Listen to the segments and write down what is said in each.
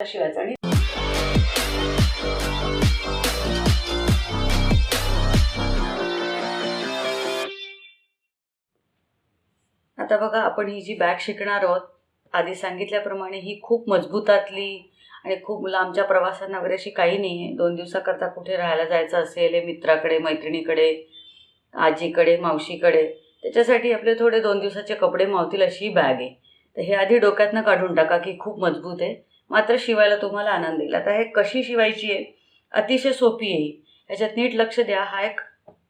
शिवायचं आणि आता बघा आपण ही जी बॅग शिकणार आहोत आधी सांगितल्याप्रमाणे ही खूप मजबूतातली आणि खूप लांबच्या प्रवासांना वगैरे अशी काही नाही आहे दोन दिवसाकरता कुठे राहायला जायचं असेल हे मित्राकडे मैत्रिणीकडे आजीकडे मावशीकडे त्याच्यासाठी आपले थोडे दोन दिवसाचे कपडे मावतील अशी ही बॅग आहे. तर हे आधी डोक्यातनं काढून टाका की खूप मजबूत आहे. मात्र शिवायला तुम्हाला आनंद येईल. आता हे कशी शिवायची आहे? अतिशय सोपी आहे याच्यात ह्याच्यात नीट लक्ष द्या. हा एक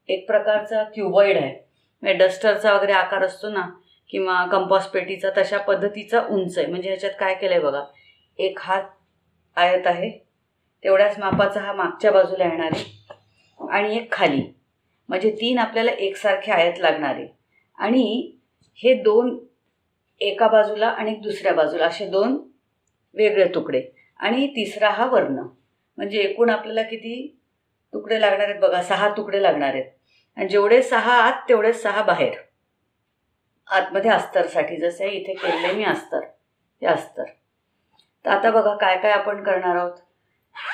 एक प्रकारचा क्युबॉइड आहे. म्हणजे डस्टरचा वगैरे आकार असतो ना किंवा कंपॉस पेटीचा तशा पद्धतीचा उंच आहे. म्हणजे ह्याच्यात काय केलं आहे बघा. एक हात आयत आहे. तेवढ्याच मापाचा हा मागच्या बाजूला येणार आहे. आणि एक खाली. म्हणजे तीन आपल्याला एकसारखे आयत लागणार आहे. आणि हे दोन एका बाजूला आणि दुसऱ्या बाजूला. असे दोन वेगळे तुकडे. आणि तिसरा हा वर्ण. म्हणजे एकूण आपल्याला किती तुकडे लागणार आहेत बघा सहा तुकडे लागणार आहेत. आणि जेवढे सहा आत तेवढे सहा बाहेर. आतमध्ये अस्तरसाठी जसं आहे इथे केले मी अस्तर. हे अस्तर. तर आता बघा काय काय आपण करणार आहोत?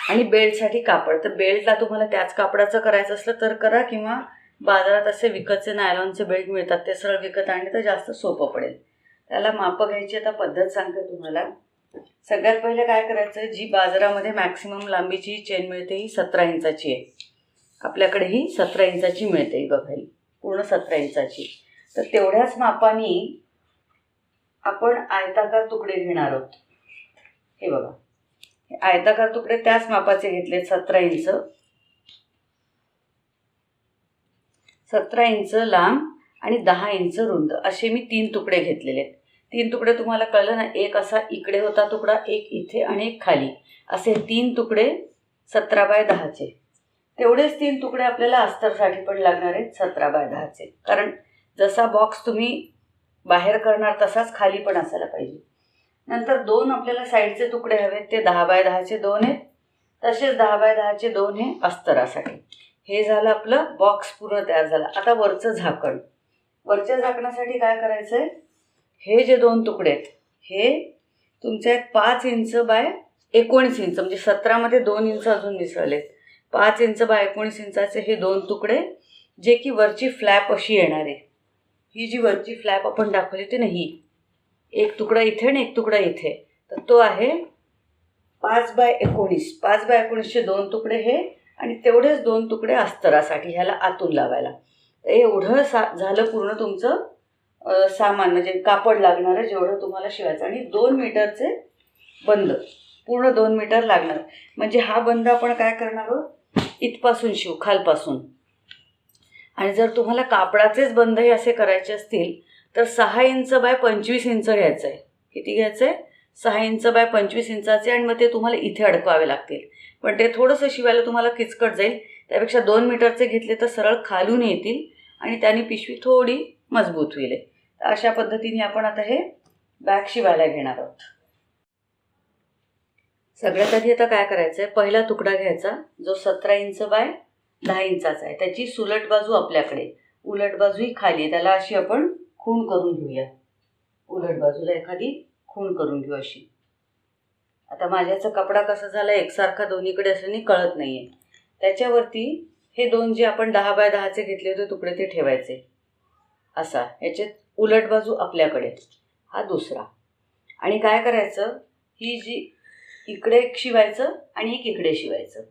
आणि बेल्टसाठी कापड. तर बेल्टला तुम्हाला त्याच कापडाचं करायचं असलं तर करा किंवा बाजारात असे विकतचे नायलॉनचे बेल्ट मिळतात ते सरळ विकत आणले तर जास्त सोपं पडेल. त्याला मापं घ्यायची आता पद्धत सांगते तुम्हाला. सगळ्यात पहिले काय करायचं जी बाजारामध्ये मॅक्सिमम लांबीची चेन मिळते ही सतरा इंचाची आहे. आपल्याकडे ही सतरा इंचाची मिळते ही बघा ही पूर्ण सतरा इंचाची. तर तेवढ्याच मापानी आपण आयताकार तुकडे घेणार आहोत. हे बघा. आयताकार तुकडे त्याच मापाचे घेतले सतरा इंच. सतरा इंच लांब आणि दहा इंच रुंद. असे मी तीन तुकडे घेतलेले आहेत. तीन तुकडे तुम्हाला कळलं ना एक असा इकडे होता तुकडा एक इथे आणि एक खाली. असे तीन तुकडे सतरा बाय दहाचे. तेवढेच तीन तुकडे आपल्याला अस्तरसाठी पण लागणार आहेत सतरा बाय दहाचे. कारण जसा बॉक्स तुम्ही बाहेर करणार तसाच खाली पण असायला पाहिजे. नंतर दोन आपल्याला साईडचे तुकडे हवेत ते दहा बाय दहाचे दोन आहेत. तसेच दहा बाय दहाचे दोन हे अस्तरासाठी. हे झालं आपलं बॉक्स पूर्ण तयार झालं. आता वरचं झाकण. वरच्या झाकणासाठी काय करायचं आहे हे जे दोन तुकडे आहेत हे तुमचे आहेत पाच इंच बाय एकोणीस इंच म्हणजे सतरामध्ये दोन इंच अजून मिसळलेत. पाच इंच बाय एकोणीस इंचाचे हे दोन तुकडे जे की वरची फ्लॅप अशी येणार आहे. ही जी वरची फ्लॅप आपण दाखवली होती ना ही एक तुकडा इथे आणि एक तुकडा इथे. तर तो आहे पाच बाय एकोणीस. पाच बाय एकोणीसचे दोन तुकडे हे आणि तेवढेच दोन तुकडे अस्तरासाठी ह्याला आतून लावायला. तर एवढं सा झालं पूर्ण तुमचं सामान म्हणजे कापड लागणारं जेवढं तुम्हाला शिवायचं. आणि दोन मीटरचे बंद. पूर्ण दोन मीटर लागणार. म्हणजे हा बंद आपण काय करणार आहोत? इथपासून शिव खालपासून. आणि जर तुम्हाला कापडाचेच बंद हे असे करायचे असतील तर सहा इंच बाय पंचवीस इंच घ्यायचं आहे किती घ्यायचं आहे सहा इंच बाय पंचवीस इंचाचे आणि मग ते तुम्हाला इथे अडकवावे लागतील. पण ते थोडंसं शिवायला तुम्हाला किचकट जाईल. त्यापेक्षा दोन मीटरचे घेतले तर सरळ खालून येतील आणि त्याने पिशवी थोडी मजबूत होईल. आहे अशा पद्धतीने आपण आता हे बॅग शिवायला घेणार आहोत. सगळ्यात आधी आता काय करायचं आहे पहिला तुकडा घ्यायचा जो सतरा इंच बाय दहा इंचाचा आहे. त्याची सुलट बाजू आपल्याकडे. उलट बाजू ही खाली आहे. त्याला अशी आपण खूण करून घेऊया. उलट बाजूला एखादी खूण करून घेऊ अशी. आता माझ्याचा कपडा कसा झाला एकसारखा दोन्हीकडे असल्याने कळत नाही आहे त्याच्यावरती हे दोन जे आपण दहा बाय दहाचे घेतले होते तुकडे ते ठेवायचे. असा. याच्यात उलट बाजू आपल्याकडे. हा दुसरा. आणि काय करायचं? ही जी इकडे एक शिवायचं आणि एक इकडे शिवायचं.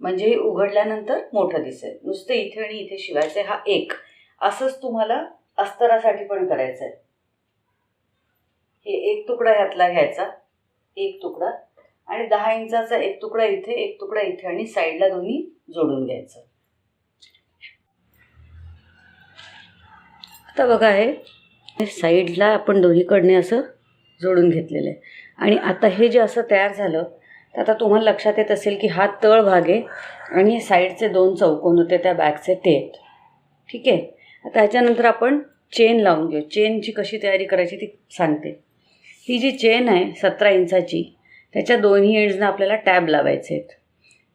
म्हणजे हे उघडल्यानंतर मोठं दिसेल. नुसतं इथे आणि इथे शिवायचं हा एक. असंच तुम्हाला अस्तरासाठी पण करायचं आहे. हे एक तुकडा ह्यातला घ्यायचा. एक तुकडा. आणि दहा इंचाचा एक तुकडा इथे एक तुकडा इथे आणि साईडला दोन्ही जोडून घ्यायचं. आता बघा हे. साईडला आपण दोन्हीकडने असं जोडून घेतलेलं आहे. आणि आता हे जे असं तयार झालं तर आता तुम्हाला लक्षात येत असेल की हा तळ भाग आहे आणि हे साईडचे दोन चौकोन होते त्या बॅगचे ते. आहेत ठीक आहे? आता ह्याच्यानंतर आपण चेन लावून घेऊ. चेनची कशी तयारी करायची ती सांगते. ही जी चेन आहे सतरा इंचाची त्याच्या दोन्ही एंड्सना आपल्याला टॅब लावायचे आहेत.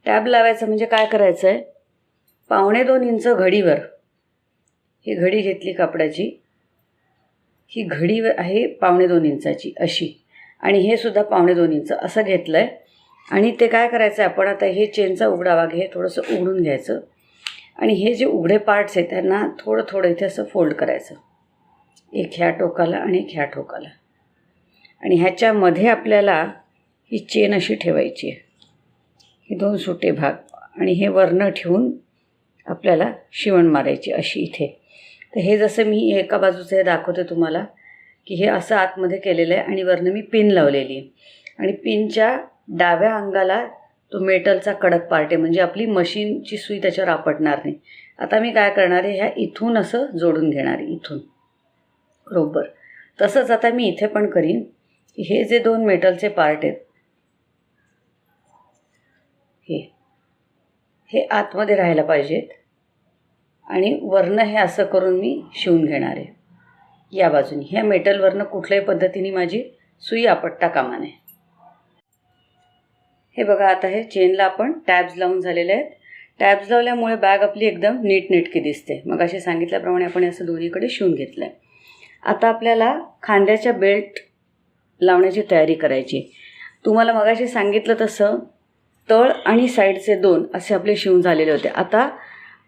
टॅब लावायचं म्हणजे काय करायचं आहे पावणे दोन इंच घडीवर ही घडी घेतली कापडाची. ही घडी आहे पावणे दोन इंचाची अशी. आणि हे सुद्धा पावणे दोन इंच असं घेतलं आहे आणि ते काय करायचं आहे आपण आता हे चेनचा उघडा घे हे थोडंसं उघडून घ्यायचं. आणि हे जे उघडे पार्ट्स आहेत त्यांना थोडं थोडं इथे असं फोल्ड करायचं. एक ह्या टोकाला आणि एक ह्या टोकाला. आणि ह्याच्यामध्ये आपल्याला ही चेन अशी ठेवायची आहे. हे दोन सुटे भाग. आणि हे वरनं ठेवून आपल्याला शिवण मारायची अशी इथे. तर हे जसं मी एका बाजूचं हे दाखवते तुम्हाला की हे असं आतमध्ये केलेलं आहे आणि वरनं मी पिन लावलेली आहे. आणि पिनच्या डाव्या अंगाला तो मेटलचा कडक पार्ट आहे म्हणजे आपली मशीनची सुई त्याच्यावर आपटणार नाही. आता मी काय करणार आहे ह्या इथून असं जोडून घेणार आहे इथून. बरोबर. तसंच आता मी इथे पण करीन की हे जे दोन मेटलचे पार्ट आहेत हे. हे आतमध्ये राहायला पाहिजेत. आणि वर्ण हे असं करून मी शिवून घेणार आहे. या बाजूनी. ह्या मेटलवरनं कुठल्याही पद्धतीने माझी सुई आपटता कामा नये. हे बघा आता हे चेनला आपण टॅब्स लावून झालेले आहेत. टॅब्स लावल्यामुळे बॅग आपली एकदम नीटनेटकी दिसते. मग असे सांगितल्याप्रमाणे आपण असं दोन्हीकडे शिवून घेतलं आहे आता आपल्याला खांद्याच्या बेल्ट लावण्याची तयारी करायची तुम्हाला मगाशी सांगितलं तसं तळ आणि साईडचे दोन असे आपले शिवून झालेले होते. आता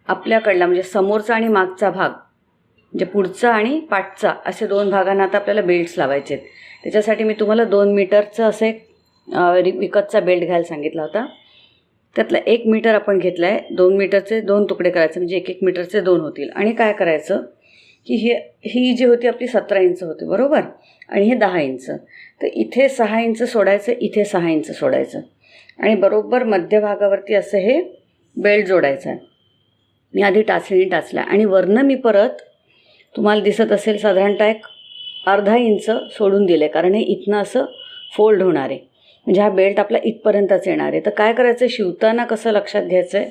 आपल्याकडला म्हणजे समोरचा आणि मागचा भाग म्हणजे पुढचा आणि पाठचा असे दोन भागांना आता आपल्याला बेल्ट्स लावायचे आहेत. त्याच्यासाठी मी तुम्हाला दोन मीटरचं असं एक विकतचा बेल्ट घ्यायला सांगितला होता. त्यातला एक मीटर आपण घेतला आहे दोन मीटरचे दोन तुकडे करायचे म्हणजे एक एक मीटरचे दोन होतील. आणि काय करायचं की हे ही जी होती आपली सतरा इंच होती बरोबर? आणि हे दहा इंच. तर इथे सहा इंच सोडायचं इथे सहा इंच सोडायचं. आणि बरोबर मध्यभागावरती असं हे बेल्ट जोडायचं आहे. मी आधी टाचणीने टाचला आणि वरनं मी परत तुम्हाला दिसत असेल साधारणतः एक अर्धा इंच सोडून दिले कारण हे इथनं असं फोल्ड होणार आहे. म्हणजे हा बेल्ट आपला इथपर्यंतच येणार आहे. तर काय करायचं आहे शिवताना कसं लक्षात घ्यायचं आहे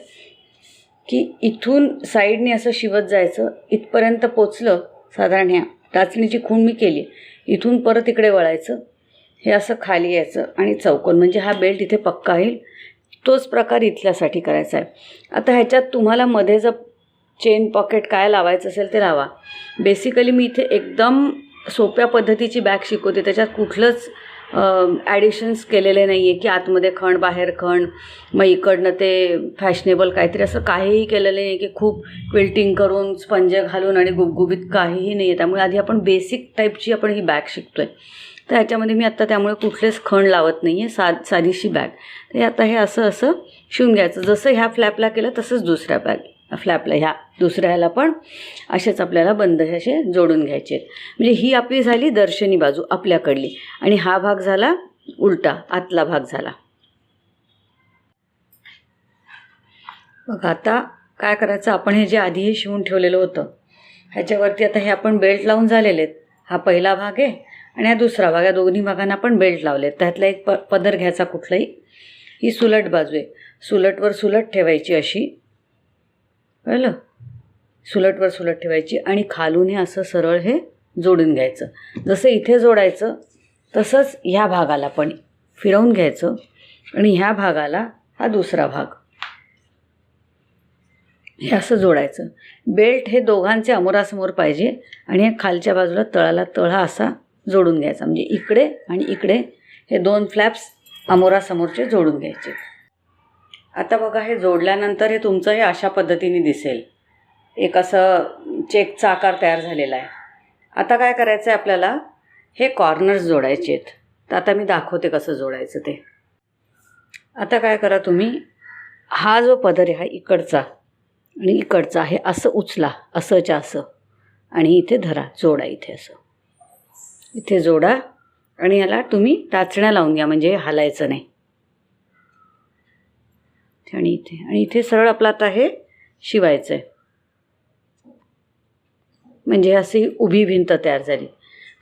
की इथून साईडने असं शिवत जायचं. इथपर्यंत पोचलं साधारण ह्या टाचणीची खूण मी केली. इथून परत इकडे वळायचं. हे असं खाली यायचं आणि चौकोन. म्हणजे हा बेल्ट इथे पक्का येईल तोच प्रकार इथल्यासाठी करायचा आहे. आता ह्याच्यात तुम्हाला मध्ये जर चेन पॉकेट काय लावायचं असेल ते लावा. बेसिकली मी इथे एकदम सोप्या पद्धतीची बॅग शिकवते. त्याच्यात कुठलंच ॲडिशन्स केलेले नाही आहे की आतमध्ये खण बाहेर खण मग इकडनं ते फॅशनेबल काहीतरी असं काहीही केलेलं नाही की खूप क्विल्टिंग करून स्पंज घालून आणि गुबगुबीत काहीही नाही आहे त्यामुळे आधी आपण बेसिक टाईपची आपण ही बॅग शिकतो आहे तर ह्याच्यामध्ये मी आत्ता त्यामुळे कुठलेच खण लावत नाही आहे सा साधीशी बॅग तर आता हे असं असं शिवून घ्यायचं. जसं ह्या फ्लॅपला केलं तसंच दुसऱ्या बॅग फ्लॅपला ह्या दुसऱ्या ह्याला पण असेच आपल्याला बंद असे जोडून घ्यायचे आहेत. म्हणजे ही आपली झाली दर्शनी बाजू आपल्याकडली. आणि हा भाग झाला उलटा आतला भाग झाला. मग आता काय करायचं आपण हे जे आधी हे शिवून ठेवलेलं होतं ह्याच्यावरती आता हे आपण बेल्ट लावून झालेले आहेत. हा पहिला भाग आहे. आणि हा दुसरा भाग या दोन्ही भागांना आपण बेल्ट लावले आहेत त्यातला एक प पदर घ्यायचा कुठलाही ही सुलट बाजू आहे. सुलटवर सुलट ठेवायची अशी. कळलं? सुलटवर सुलट ठेवायची आणि खालून हे असं सरळ हे जोडून घ्यायचं. जसं इथे जोडायचं तसंच ह्या भागाला पण फिरवून घ्यायचं आणि ह्या भागाला हा दुसरा भाग. हे असं जोडायचं. बेल्ट हे दोघांचे अमोरासमोर पाहिजे आणि हे खालच्या बाजूला तळाला तळा असा जोडून घ्यायचा. म्हणजे इकडे आणि इकडे हे दोन फ्लॅप्स अमोरासमोरचे जोडून घ्यायचे. आता बघा हे जोडल्यानंतर हे तुमचं हे अशा पद्धतीने दिसेल. एक असं चेकचा आकार तयार झालेला आहे. आता काय करायचं आहे आपल्याला? हे कॉर्नर्स जोडायचे आहेत. तर आता मी दाखवते कसं जोडायचं ते. आता काय करा तुम्ही? हा जो पदर आहे हा इकडचा आणि इकडचा आहे असं उचला असंच्या असं. आणि इथे धरा जोडा इथे असं. इथे जोडा आणि याला तुम्ही टाचण्या लावून घ्या म्हणजे हालायचं नाही. आणि इथे आणि इथे सरळ आपलं आता हे शिवायचं आहे म्हणजे अशी उभी भिंत तयार झाली.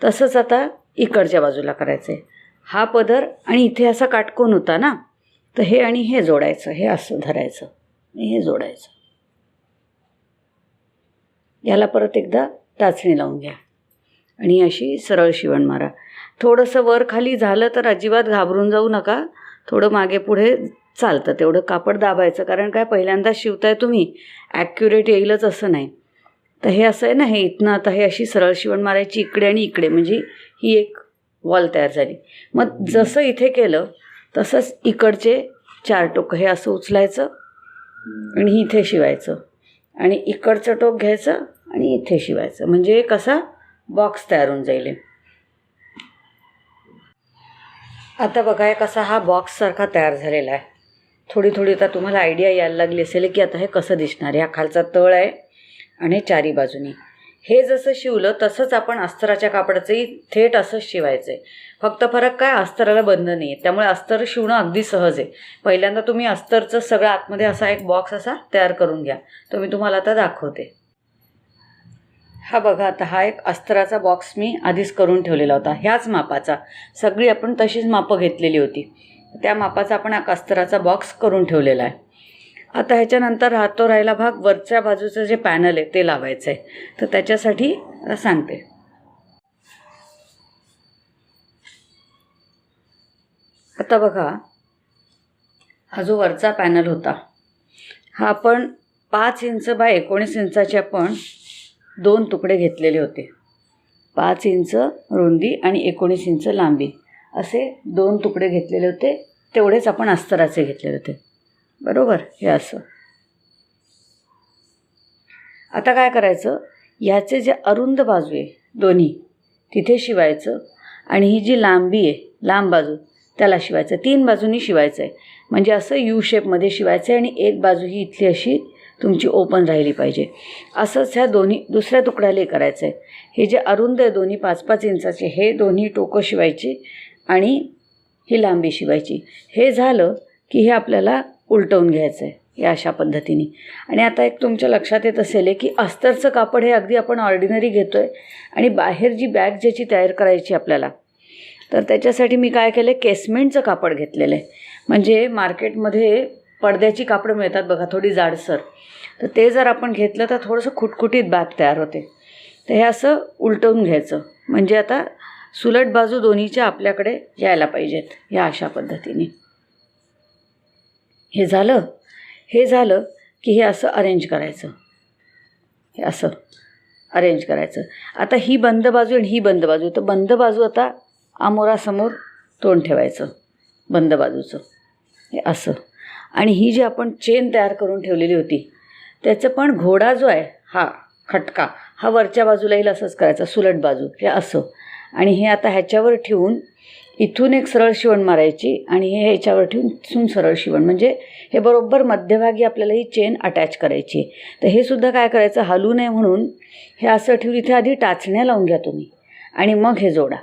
तसंच आता इकडच्या बाजूला करायचं आहे हा पदर आणि इथे असा काटकोन होता ना तर हे आणि हे जोडायचं हे असं धरायचं आणि हे जोडायचं. याला परत एकदा टाचणी लावून घ्या. आणि अशी सरळ शिवण मारा. थोडंसं वर खाली झालं तर अजिबात घाबरून जाऊ नका. थोडं मागे पुढे चालतं. तेवढं कापड दाबायचं. कारण काय पहिल्यांदा शिवताय तुम्ही ॲक्युरेट येईलच असं नाही. तर हे असं आहे ना हे इथनं आता हे अशी सरळ शिवण मारायची इकडे आणि इकडे. म्हणजे ही एक वॉल तयार झाली. मग जसं इथे केलं तसंच इकडचे चार टोकं हे असं उचलायचं आणि इथे शिवायचं. आणि इकडचं टोक घ्यायचं आणि इथे शिवायचं. म्हणजे कसा बॉक्स तयार होऊन जाईल आता बघा एक कसा हा बॉक्ससारखा तयार झालेला आहे. थोडी थोडी आता तुम्हाला आयडिया यायला लागली असेल की आता हे कसं दिसणार आहे. हा खालचा तळ आहे आणि चारी बाजूनी. हे जसं शिवलं तसंच आपण अस्तराच्या कापडाचंही थेट असंच शिवायचं आहे फक्त फरक काय? अस्तराला बंद नाही आहे त्यामुळे अस्तर शिवणं अगदी सहज आहे. पहिल्यांदा तुम्ही अस्तरचं सगळं आतमध्ये असा एक बॉक्स असा तयार करून घ्या. तो मी तुम्हाला आता दाखवते. हा बघा आता हा एक अस्तराचा बॉक्स मी आधीच करून ठेवलेला होता. ह्याच मापाचा. सगळी आपण तशीच मापं घेतलेली होती. त्या मापाचा आपण हा अस्तराचा बॉक्स करून ठेवलेला आहे. आता ह्याच्यानंतर राहतो राहिला भाग. वरच्या बाजूचं जे पॅनल आहे ते लावायचं आहे. तर त्याच्यासाठी सांगते. आता बघा हा जो वरचा पॅनल होता हा आपण पाच इंच बाय एकोणीस इंचाची आपण दोन तुकडे घेतलेले होते. पाच इंच रुंदी आणि एकोणीस इंच लांबी. असे दोन तुकडे घेतलेले होते. तेवढेच आपण अस्तराचे घेतलेले होते. बरोबर? हे असं. आता काय करायचं? ह्याचे जे अरुंद बाजू आहे दोन्ही तिथे शिवायचं आणि ही जी लांबी आहे लांब बाजू त्याला शिवायचं. तीन बाजूनी शिवायचं आहे म्हणजे असं यू शेपमध्ये शिवायचं आहे आणि एक बाजू ही इथली अशी तुमची ओपन राहिली पाहिजे. असंच ह्या दोन्ही दुसऱ्या तुकड्यालाही करायचं आहे हे जे अरुंद आहे दोन्ही पाच पाच इंचाचे हे दोन्ही टोकं शिवायची आणि ही लांबी शिवायची. हे झालं की हे आपल्याला उलटवून घ्यायचं आहे या अशा पद्धतीने. आणि आता एक तुमच्या लक्षात येत असेल की अस्तरचं कापड हे अगदी आपण ऑर्डिनरी घेतो आहे आणि बाहेर जी बॅग ज्याची तयार करायची आपल्याला तर त्याच्यासाठी मी काय केलं आहे केसमेंटचं कापड घेतलेलं आहे म्हणजे मार्केटमध्ये पडद्याची कापडं मिळतात बघा थोडी जाडसर. तर ते जर आपण घेतलं तर थोडंसं खुटखुटीत बॅग तयार होते. तर हे असं उलटवून घ्यायचं. म्हणजे आता सुलट बाजू दोन्हीच्या आपल्याकडे यायला पाहिजेत या अशा पद्धतीने. हे झालं. हे झालं की हे असं अरेंज करायचं. हे असं अरेंज करायचं. आता ही बंद बाजू आणि ही बंद बाजू. तर बंद बाजू आता आमोरासमोर तोंड ठेवायचं. बंद बाजूचं. हे असं. आणि ही जी आपण चेन तयार करून ठेवलेली होती त्याचं पण घोडा जो आहे हा खटका हा वरच्या बाजूला येईल असंच करायचा सुलट बाजू हे असं. आणि हे आता ह्याच्यावर ठेवून इथून एक सरळ शिवण मारायची आणि हे ह्याच्यावर ठेवून इथून सरळ शिवण. म्हणजे हे बरोबर मध्यभागी आपल्याला ही चेन अटॅच करायची तर हे सुद्धा काय करायचं हलू नये म्हणून हे असं ठेवून इथे आधी टाचण्या लावून घ्या तुम्ही आणि मग हे जोडा.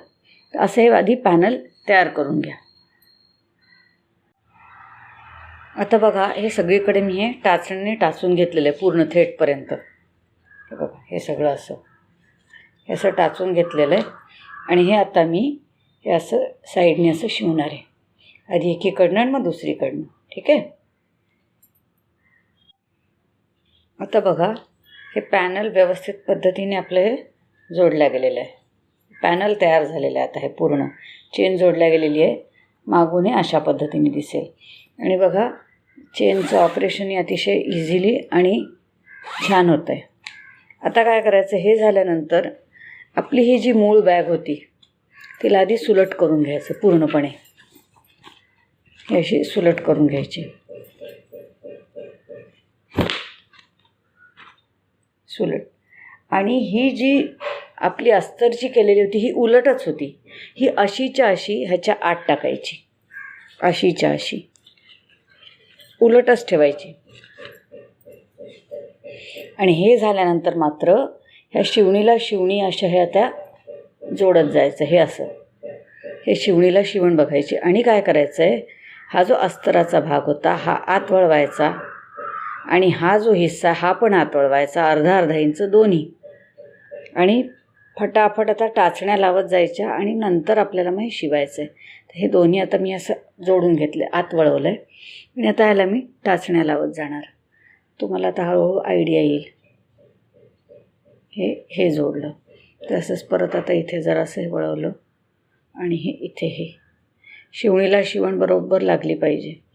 असं हे आधी पॅनल तयार करून घ्या. आता बघा हे सगळीकडे मी हे टाचणीने टाचून घेतलेलं आहे पूर्ण थेटपर्यंत. हे बघा हे सगळं असं. हे असं टाचून घेतलेलं आहे. आणि हे आता मी हे असं साईडने असं शिवणार आहे. आधी एकीकडनं आणि मग दुसरीकडनं. ठीक आहे? आता बघा हे पॅनल व्यवस्थित पद्धतीने आपलं हे जोडल्या गेलेलं आहे. पॅनल तयार झालेलं आहे आता हे पूर्ण. चेन जोडल्या गेलेली आहे. मागून हे अशा पद्धतीने दिसेल. आणि बघा चेनचं ऑपरेशन हे अतिशय इझिली आणि छान होतं आहे आता काय करायचं? हे झाल्यानंतर आपली ही जी मूळ बॅग होती तिला आधी सुलट करून घ्यायचं पूर्णपणे. अशी सुलट करून घ्यायची. सुलट. आणि ही जी आपली अस्तरची केलेली होती ही उलटच होती. ही अशीच्या अशी ह्याच्या आत टाकायची. अशीच्या अशी. उलटच ठेवायची. आणि हे झाल्यानंतर मात्र ह्या शिवणीला शिवणी अशा ह्या त्या जोडत जायचं हे असं. हे शिवणीला शिवण बघायची. आणि काय करायचं आहे हा जो अस्तराचा भाग होता हा आत वळवायचा आणि हा जो हिस्सा हा पण आत वळवायचा अर्धा अर्धा इंच दोन्ही. आणि फटाफट आता टाचण्या लावत जायच्या आणि नंतर आपल्याला मग शिवायचं आहे हे दोन्ही आता मी असं जोडून घेतलं आत वळवलं आहे आणि आता याला मी टाचण्या लावत जाणार. तुम्हाला आता हळूहळू आयडिया येईल. हे हे जोडलं. तसंच परत आता इथे जरासं हे वळवलं. आणि हे इथे हे शिवणीला शिवण बरोबर लागली पाहिजे.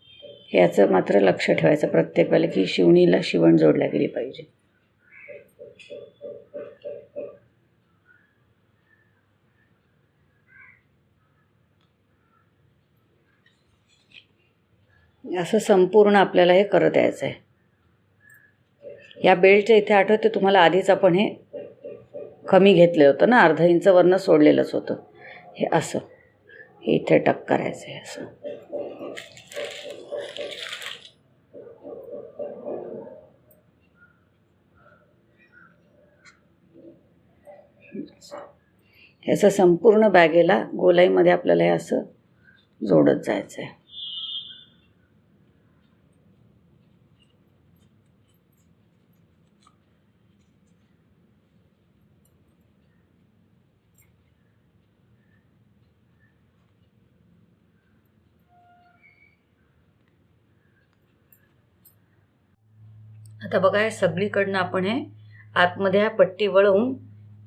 याचं मात्र लक्ष ठेवायचं प्रत्येक वेळेला की शिवणीला शिवण जोडल्या गेली पाहिजे. असं संपूर्ण आपल्याला हे करत यायचं आहे या बेल्टच्या इथे आठवते तुम्हाला आधीच आपण हे कमी घेतलं होतं ना अर्धा इंच वरनं सोडलेलंच होतं. हे असं. हे इथे टक करायचं आहे असं. ह्याचं संपूर्ण बॅगेला गोलाईमध्ये आपल्याला हे असं जोडत जायचं आहे आता बघा हे सगळीकडनं आपण हे आतमध्ये ह्या पट्टी वळवून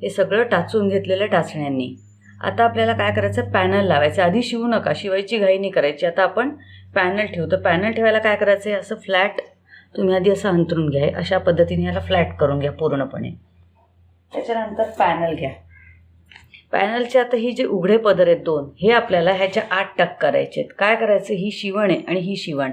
हे सगळं टाचून घेतलेलं टाचण्यांनी. आता आपल्याला काय करायचं? पॅनल लावायचं. आधी शिवू नका शिवायची घाई नाही करायची. आता आपण पॅनल ठेवतो पॅनल ठेवायला काय करायचं? आहे असं फ्लॅट तुम्ही आधी असं अंतरून घ्या. अशा पद्धतीने ह्याला फ्लॅट करून घ्या पूर्णपणे. त्याच्यानंतर पॅनल घ्या. पॅनलचे आता ही जे उघडे पदर आहेत दोन हे आपल्याला ह्याच्या आठ टक करायचे आहेत. काय करायचं? ही शिवण आहे आणि ही शिवण.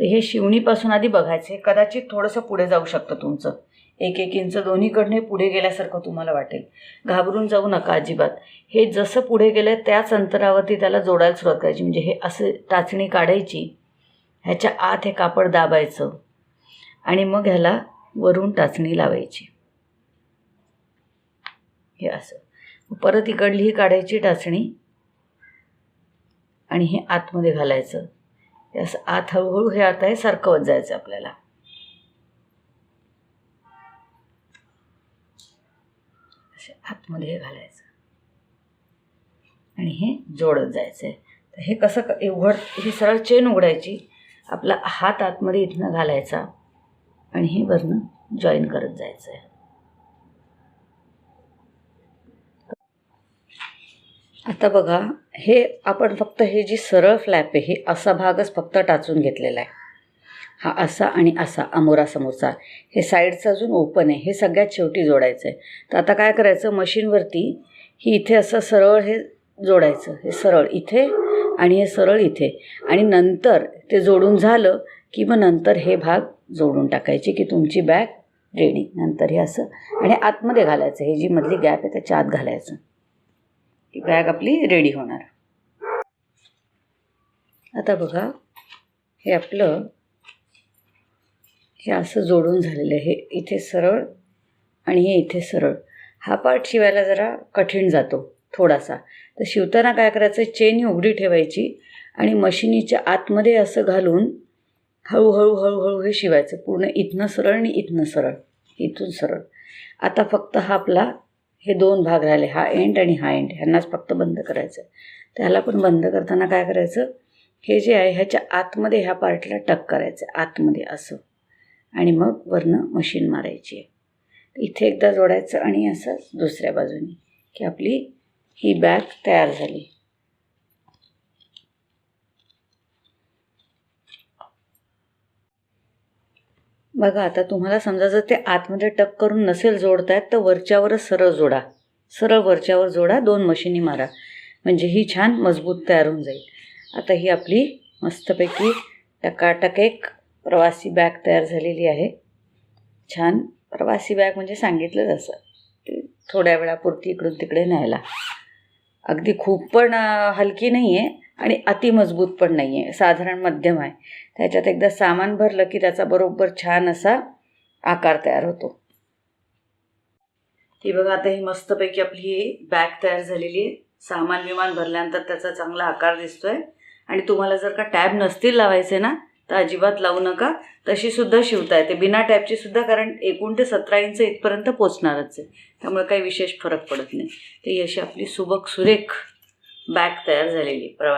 तर हे शिवणीपासून आधी बघायचे कदाचित थोडंसं पुढे जाऊ शकतं तुमचं. एक एक इंच दोन्हीकडने पुढे गेल्यासारखं तुम्हाला वाटेल. घाबरून जाऊ नका अजिबात. हे जसं पुढे गेलं त्याच अंतरावरती त्याला जोडायला सुरुवात करायची. म्हणजे हे असं टाचणी काढायची ह्याच्या आत हे कापड दाबायचं आणि मग ह्याला वरून टाचणी लावायची. हे असं. परत इकडली ही काढायची टाचणी आणि हे आतमध्ये घालायचं. हे आत हळूहळू हे आता हे सरकवत जायचं आपल्याला. आतमध्ये हे घालायचं. आणि हे जोडत जायचं आहे तर हे कसं क उघड ही सरळ चेन उघडायची. आपला हात आतमध्ये इथनं घालायचा. आणि हे वरनं जॉईन करत जायचं आहे आता बघा हे आपण फक्त हे जी सरळ फ्लॅप आहे हे असा भागच फक्त टाचून घेतलेला आहे. हा असा आणि असा अमोरासमोरचा हे साईडचं अजून ओपन आहे. हे सगळ्यात शेवटी जोडायचं आहे तर आता काय करायचं? मशीनवरती ही इथे असं सरळ हे जोडायचं. हे सरळ इथे आणि हे सरळ इथे. आणि नंतर ते जोडून झालं की मग नंतर हे भाग जोडून टाकायचे की तुमची बॅग रेडी नंतर हे असं आणि आतमध्ये घालायचं. हे जी मधली गॅप आहे त्याच्या आत घालायचं. ही बॅग आपली रेडी होणार. आता बघा हे आपलं हे असं जोडून झालेलं आहे. हे इथे सरळ आणि हे इथे सरळ. हा पार्ट शिवायला जरा कठीण जातो थोडासा. तर शिवताना काय करायचं चेन ही उघडी ठेवायची आणि मशिनीच्या आतमध्ये असं घालून हळूहळू हळूहळू हे शिवायचं. पूर्ण इथनं सरळ आणि इथनं सरळ. इथून सरळ. आता फक्त हा आपला हे दोन भाग राहिले. हा एंड आणि हा एंड ह्यांनाच फक्त बंद करायचं त्याला पण बंद करताना काय करायचं? हे जे आहे ह्याच्या आतमध्ये ह्या पार्टला टक करायचं आतमध्ये असं. आणि मग वरनं मशीन मारायची आहे. इथे एकदा जोडायचं आणि असं दुसऱ्या बाजूने. की आपली ही बॅग तयार झाली. बघा आता तुम्हाला समजा जर ते आतमध्ये टक करून नसेल जोडतायत तर वरच्यावरच सरळ जोडा. सरळ वरच्यावर जोडा दोन मशीनी मारा. म्हणजे ही छान मजबूत तयार होऊन जाईल. आता ही आपली मस्तपैकी टकाटक एक प्रवासी बॅग तयार झालेली आहे. छान प्रवासी बॅग म्हणजे सांगितलं जसं ते थोड्या वेळापुरती इकडून तिकडे न्यायला. अगदी खूप पण हलकी नाही आहे आणि अति मजबूत पण नाही आहे साधारण मध्यम आहे. त्याच्यात एकदा सामान भरलं की त्याचा बरोबर छान असा आकार तयार होतो. ही बघा आता ही मस्तपैकी आपली ही बॅग तयार झालेली आहे. सामान विमान भरल्यानंतर त्याचा चांगला आकार दिसतोय. आणि तुम्हाला जर का टॅब नसतील लावायचे ना तर अजिबात लावू नका. तशी सुद्धा शिवता येते. बिना टॅबची सुद्धा कारण एकूण ते सतरा इंच इथपर्यंत पोचणारच आहे. त्यामुळे काही विशेष फरक पडत नाही. तर ही अशी आपली सुबक सुरेख बॅग तयार झालेली प्रवास